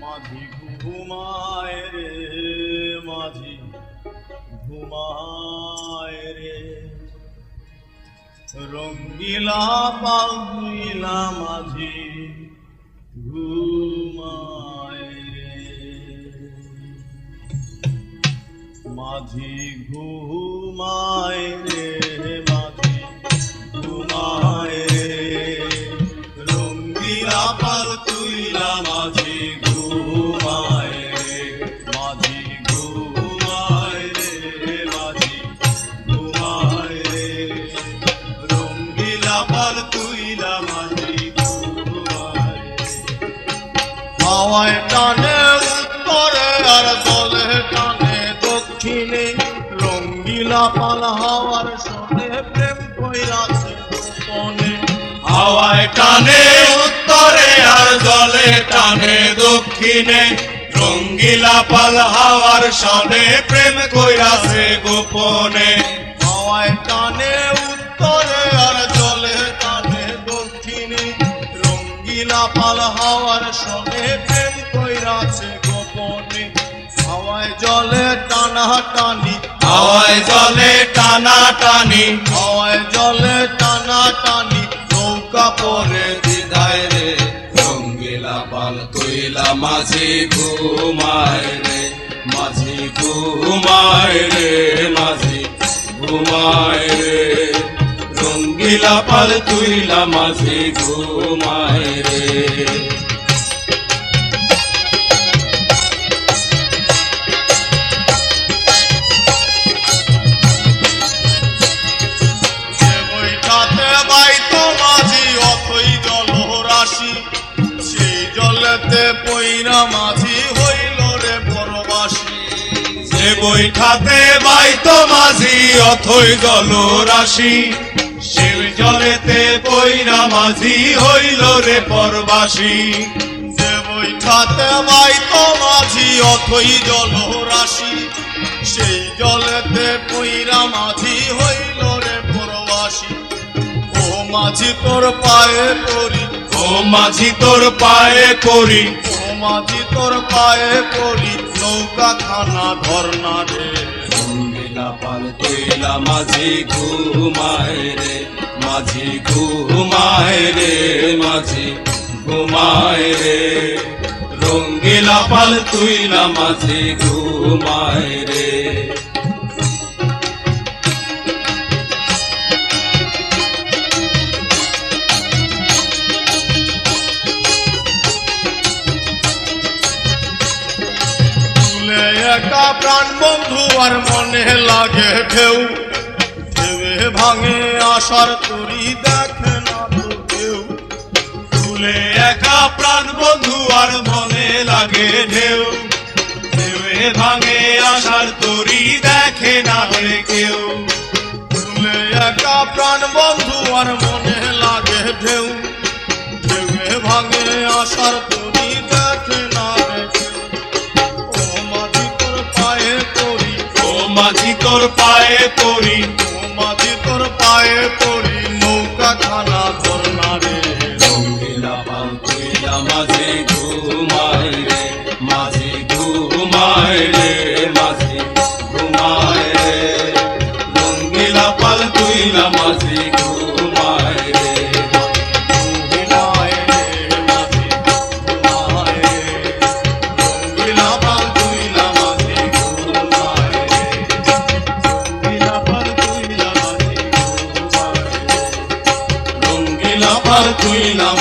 মাঝি ঘুমায় রে মাঝি ঘুমায় রে। রঙ্গিলা পাগিলা মাঝি ঘুমায় রে। মাঝি ঘুমায় রে পাল তুইলা মাঝি হাওয়ায় টানে, উত্তরে আর জলে টানে, দক্ষিণে রঙ্গিলা পাল হাওয়ার সনে প্রেম কইরাছে গোপনে। হাওয়ায় টানে, উত্তরে আর জলে টানে, দক্ষিণে রঙ্গিলা পাল হাওয়ার সনে প্রেম কইরাছে গোপনে। সনে প্রেম কইরাছে গোপনে। হাওয়ায় জলে টানা টানি। হাওয়ায় জলে টানা টানি। হাওয়ায় জলে টানা টানি। নৌকা পরে দিদায় রে। রঙ্গিলা পাল কইলা মাঝি ঘুমায় রে। মাঝি ঘুমায় রে মাঝি ঘুমায় রে। রঙ্গিলা পাল তুইলা মাঝি ঘুমায় রে। যে বৈঠাতে বাইতো মাঝি অথই জল রাশি শিব জলেতে পইরা মাঝি হইল রে পরবাসী। যে বইটাতে বাইতো মাঝি অথই জল রাশি সেই জলেতে পইরা মাঝি হইল রে পরবাসী। ও মাঝি তোর পায়ে পড়ি। ও মাঝি তোর পায়ে করি ও মাঝি তোর পায়ে পড়ি। নৌকা খানা ধর্না রে। রঙ্গিলা পাল তুইলা মাঝি ঘুমায় রে, মাঝি ঘুমায় রে, মাঝি ঘুমায় রে। রঙ্গিলা পাল তুইলা মাঝি ঘুমায় রে। প্রাণ বন্ধু আর মনে লাগে ঢেউ। ঢেউয়ে ভাঙে আসার তরি, দেখে না তো কেউ। তুলে একা প্রাণ বন্ধু আর মনে লাগে ঢেউ। ঢেউয়ে ভাঙে আশার তরি, দেখে না রে কেউ। তুলে একা প্রাণ বন্ধু আর মনে লাগে ঢেউ। ঢেউয়ে ভাঙে আশার তরি, দেখে না তোর পায়ে পড়ি ও মাঝি তোর পায়ে পড়ি। তুইলা মাঝি